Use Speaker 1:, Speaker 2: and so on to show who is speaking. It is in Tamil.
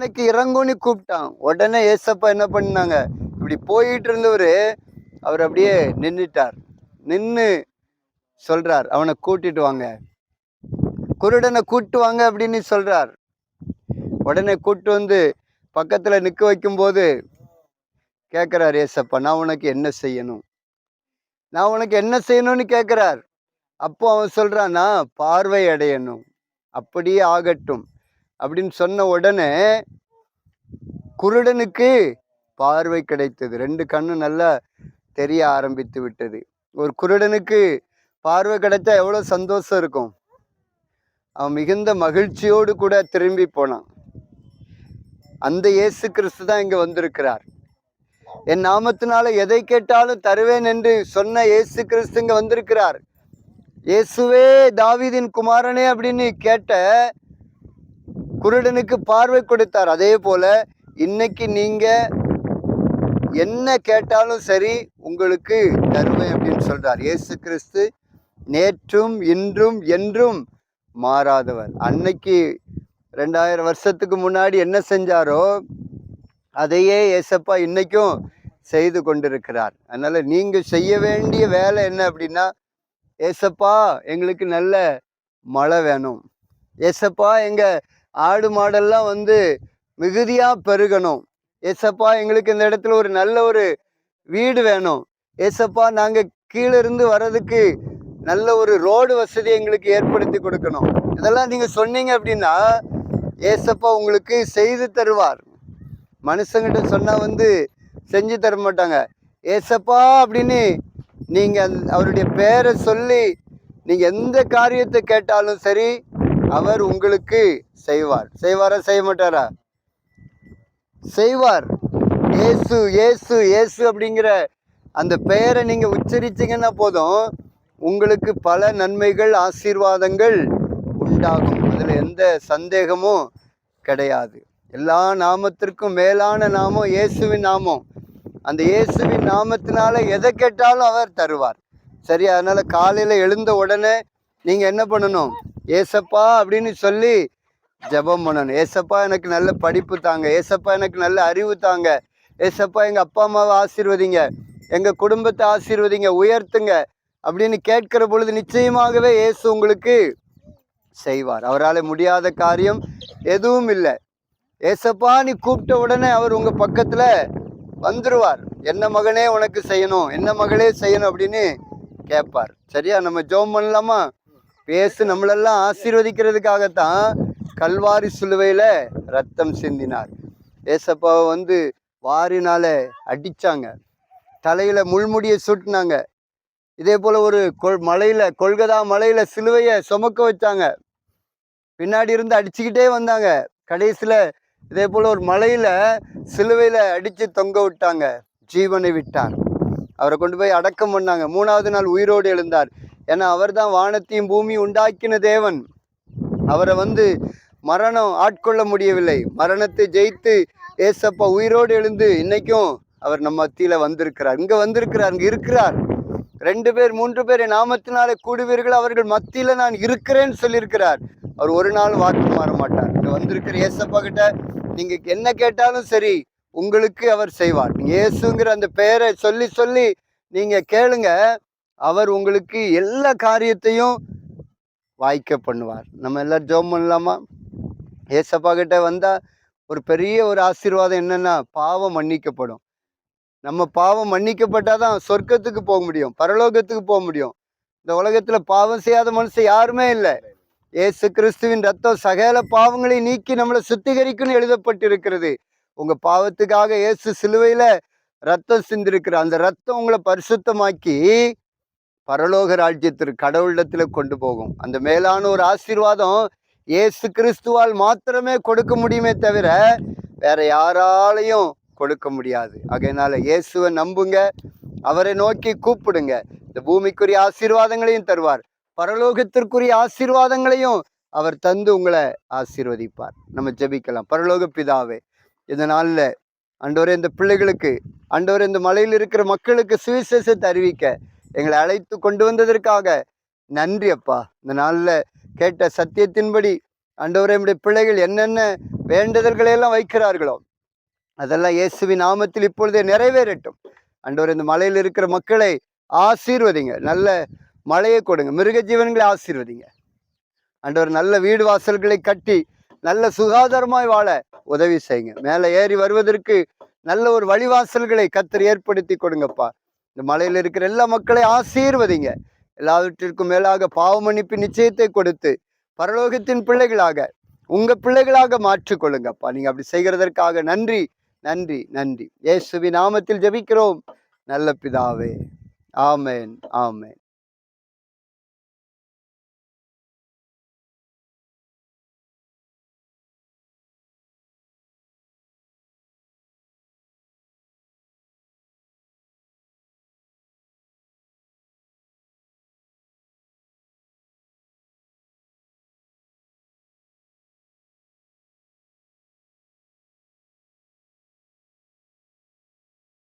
Speaker 1: எனக்கு இறங்கும்னு கூப்பிட்டான். உடனே ஏசப்பா என்ன பண்ணாங்க இப்படி போயிட்டு இருந்தவர் அவர் அப்படியே நின்றுட்டார் நின்று சொல்றார் அவனை கூட்டிட்டு வாங்க. குருடனை கூட்டு வாங்க அப்படின்னு சொல்றார். உடனே கூட்டு வந்து பக்கத்துல நிக்க வைக்கும்போது கேட்குறார் ஏசப்பா நான் உனக்கு என்ன செய்யணும்? நான் உனக்கு என்ன செய்யணும்னு கேட்குறார் அப்போ அவன் சொல்கிறான் நான் பார்வை அடையணும். அப்படியே ஆகட்டும். அப்படின்னு சொன்ன உடனே குருடனுக்கு பார்வை கிடைத்தது. ரெண்டு கண்ணு நல்லா தெரிய ஆரம்பித்து விட்டது. ஒரு குருடனுக்கு பார்வை கிடைச்சா எவ்வளோ சந்தோஷம் இருக்கும். அவன் மிகுந்த மகிழ்ச்சியோடு கூட திரும்பி போனான். அந்த இயேசு கிறிஸ்து தான் இங்கே வந்திருக்கிறார். என் நாமத்தினால எதை கேட்டாலும் தருவேன் என்று சொன்ன இயேசு கிறிஸ்து இங்கே வந்திருக்கிறார். இயேசுவே தாவிதின் குமாரனே அப்படின்னு கேட்ட குருடனுக்கு பார்வை கொடுத்தார். அதே போல இன்னைக்கு நீங்க என்ன கேட்டாலும் சரி உங்களுக்கு தருவேன் அப்படின்னு சொல்றார். இயேசு கிறிஸ்து நேற்றும் இன்றும் என்றும் மாறாதவர். அன்னைக்கு ரெண்டாயிரம் வருஷத்துக்கு முன்னாடி என்ன செஞ்சாரோ அதையே ஏசப்பா இன்னைக்கும் செய்து கொண்டிருக்கிறார். அதனால நீங்க செய்ய வேண்டிய வேலை என்ன அப்படின்னா ஏசப்பா எங்களுக்கு நல்ல மழை வேணும். ஏசப்பா எங்க ஆடு மாடெல்லாம் வந்து மிகுதியாக பெருகணும். ஏசப்பா எங்களுக்கு இந்த இடத்துல ஒரு நல்ல ஒரு வீடு வேணும். ஏசப்பா நாங்கள் கீழே இருந்து வர்றதுக்கு நல்ல ஒரு ரோடு வசதி எங்களுக்கு ஏற்படுத்தி கொடுக்கணும். இதெல்லாம் நீங்கள் சொன்னீங்க அப்படின்னா ஏசப்பா உங்களுக்கு செய்து தருவார். மனுஷங்கிட்ட சொன்னால் வந்து செஞ்சு தர மாட்டாங்க. ஏசப்பா அப்படின்னு நீங்கள் அவருடைய பேரை சொல்லி நீங்கள் எந்த காரியத்தை கேட்டாலும் சரி அவர் உங்களுக்கு செய்வார். செய்வாரா செய்ய மாட்டாரா? செய்வார். இயேசு இயேசு இயேசு அப்படிங்கிற அந்த பெயரை நீங்க உச்சரிச்சீங்கன்னா போதும். உங்களுக்கு பல நன்மைகள் ஆசீர்வாதங்கள் உண்டாகும். அதுல எந்த சந்தேகமும் கிடையாது. எல்லா நாமத்திற்கும் மேலான நாமம் இயேசுவின் நாமம். அந்த இயேசுவின் நாமத்தினால எதை கேட்டாலும் அவர் தருவார். சரி அதனால காலையில எழுந்த உடனே நீங்க என்ன பண்ணணும்? ஏசப்பா அப்படின்னு சொல்லி ஜெபம் பண்ணணும். ஏசப்பா எனக்கு நல்ல படிப்பு தாங்க. ஏசப்பா எனக்கு நல்ல அறிவு தாங்க. ஏசப்பா எங்கள் அப்பா அம்மாவை ஆசீர்வதிங்க. எங்கள் குடும்பத்தை ஆசீர்வதிங்க. உயர்த்துங்க. அப்படின்னு கேட்கிற பொழுது நிச்சயமாகவே இயேசு உங்களுக்கு செய்வார். அவரால் முடியாத காரியம் எதுவும் இல்லை. ஏசப்பா நீ கூப்பிட்ட உடனே அவர் உங்கள் பக்கத்தில் வந்துருவார். என்ன மகனே உனக்கு செய்யணும். என்ன மகளே செய்யணும் அப்படின்னு கேட்பார். சரியா? நம்ம ஜெபம் பண்ணலாமா? பேசு நம்மளெல்லாம் ஆசீர்வதிக்கிறதுக்காகத்தான் கல்வாரி சிலுவையில் ரத்தம் சிந்தினார். ஏசப்பாவை வந்து வாரினால அடித்தாங்க தலையில் முள்முடியை சுட்டினாங்க. இதே போல் ஒரு கொல் மலையில் கொல்கதா மலையில் சிலுவையை சுமக்க வச்சாங்க. பின்னாடி இருந்து அடிச்சுக்கிட்டே வந்தாங்க. கடைசியில் இதே போல் ஒரு மலையில் சிலுவையில் அடித்து தொங்க விட்டாங்க. ஜீவனை விட்டார். அவரை கொண்டு போய் அடக்கம் பண்ணாங்க. மூணாவது நாள் உயிரோடு எழுந்தார். ஏன்னா அவர் தான் வானத்தையும் பூமி உண்டாக்கின தேவன். அவரை வந்து மரணம் ஆட்கொள்ள முடியவில்லை. மரணத்தை ஜெயித்து ஏசப்பா உயிரோடு எழுந்து இன்னைக்கும் அவர் நம்ம மத்தியில வந்திருக்கிறார். இங்க வந்திருக்கிறார் இங்க இருக்கிறார். ரெண்டு பேர் மூன்று பேர் என் நாமத்தினாலே கூடுவீர்கள். அவர்கள் மத்தியில நான் இருக்கிறேன்னு சொல்லியிருக்கிறார். அவர் ஒரு நாள் வாக்கு மாற மாட்டார். இங்க வந்திருக்கிற ஏசப்பா கிட்ட நீங்க என்ன கேட்டாலும் சரி உங்களுக்கு அவர் செய்வார். நீங்க இயேசுங்கிற அந்த பெயரை சொல்லி சொல்லி நீங்க கேளுங்க. அவர் உங்களுக்கு எல்லா காரியத்தையும் வாய்க்க பண்ணுவார். நம்ம எல்லாம் ஜோம் பண்ணலாமா? ஏசப்பா கிட்ட வந்தால் ஒரு பெரிய ஒரு ஆசீர்வாதம் என்னன்னா பாவம் மன்னிக்கப்படும். நம்ம பாவம் மன்னிக்கப்பட்டால் தான் சொர்க்கத்துக்கு போக முடியும் பரலோகத்துக்கு போக முடியும். இந்த உலகத்தில் பாவம் செய்யாத மனுஷன் யாருமே இல்லை. ஏசு கிறிஸ்துவின் ரத்தம் சகல பாவங்களை நீக்கி நம்மளை சுத்திகரிக்கும்னு எழுதப்பட்டிருக்கிறது. உங்க பாவத்துக்காக இயேசு சிலுவையில ரத்தம் சிந்திருக்கிற அந்த ரத்தம் உங்களை பரிசுத்தமாக்கி பரலோக ராஜ்யத்திற்கு கடவுளிடத்துல கொண்டு போகும். அந்த மேலான ஒரு ஆசீர்வாதம் இயேசு கிறிஸ்துவால் மாத்திரமே கொடுக்க முடியுமே தவிர வேற யாராலையும் கொடுக்க முடியாது. அதனால இயேசுவை நம்புங்க. அவரை நோக்கி கூப்பிடுங்க. இந்த பூமிக்குரிய ஆசீர்வாதங்களையும் தருவார். பரலோகத்திற்குரிய ஆசீர்வாதங்களையும் அவர் தந்து உங்களை ஆசீர்வதிப்பார். நம்ம ஜெபிக்கலாம். பரலோக பிதாவே இந்த நாளில் ஆண்டவரே இந்த பிள்ளைகளுக்கு ஆண்டவரே இந்த மலையில் இருக்கிற மக்களுக்கு சுவிசேஷத்தை அறிவிக்க எங்களை அழைத்து கொண்டு வந்ததற்காக நன்றி அப்பா. இந்த நாளில் கேட்ட சத்தியத்தின்படி அண்டவரையுடைய பிள்ளைகள் என்னென்ன வேண்டுதல்களை எல்லாம் வைக்கிறார்களோ அதெல்லாம் இயேசுவின் நாமத்தில் இப்பொழுதே நிறைவேறட்டும். அண்டவர் இந்த மலையில் இருக்கிற மக்களை ஆசீர்வதிங்க. நல்ல மழையை கொடுங்க. மிருக ஜீவன்களை ஆசீர்வதிங்க. அண்டவர் நல்ல வீடு வாசல்களை கட்டி நல்ல சுகாதாரமாய் வாழ உதவி செய்யுங்க. மேலே ஏறி வருவதற்கு நல்ல ஒரு வழிவாசல்களை கத்தர் ஏற்படுத்தி கொடுங்கப்பா. இந்த மலையில் இருக்கிற எல்லா மக்களையும் ஆசீர்வதிங்க. எல்லாவற்றிற்கும் மேலாக பாவமன்னிப்பு நிச்சயத்தை கொடுத்து பரலோகத்தின் பிள்ளைகளாக உங்க பிள்ளைகளாக மாற்றிக்கொள்ளுங்கப்பா. நீங்க அப்படி செய்கிறதற்காக நன்றி நன்றி நன்றி. ஏசுவி நாமத்தில் ஜெபிக்கிறோம். நல்ல பிதாவே. ஆமேன் ஆமேன்.